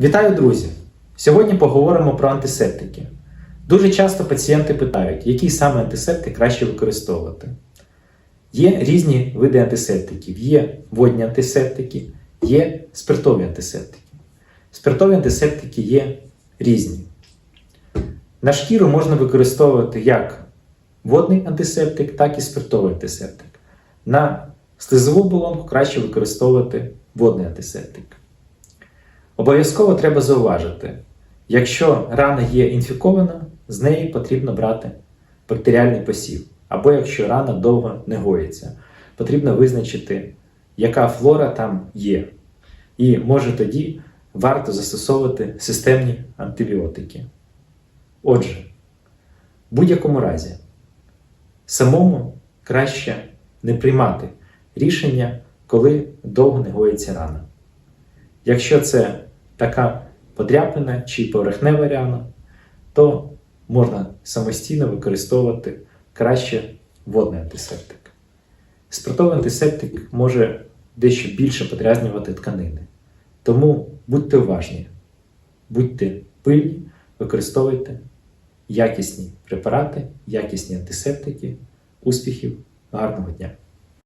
Вітаю, друзі! Сьогодні поговоримо про антисептики. Дуже часто пацієнти питають, який саме антисептик краще використовувати. Є різні види антисептиків. Є водні антисептики, є спиртові антисептики. Спиртові антисептики є різні. На шкіру можна використовувати як водний антисептик, так і спиртовий антисептик. На слизову оболонку краще використовувати водний антисептик. Обов'язково треба зауважити, якщо рана є інфікована, з неї потрібно брати бактеріальний посів. Або якщо рана довго не гоїться, потрібно визначити, яка флора там є. І може тоді варто застосовувати системні антибіотики. Отже, в будь-якому разі, самому краще не приймати рішення, коли довго не гоїться рана. Якщо це така подряпина чи поверхнева рана, то можна самостійно використовувати краще водний антисептик. Спиртовий антисептик може дещо більше подразнювати тканини. Тому будьте уважні, будьте пильні, використовуйте якісні препарати, якісні антисептики. Успіхів, гарного дня!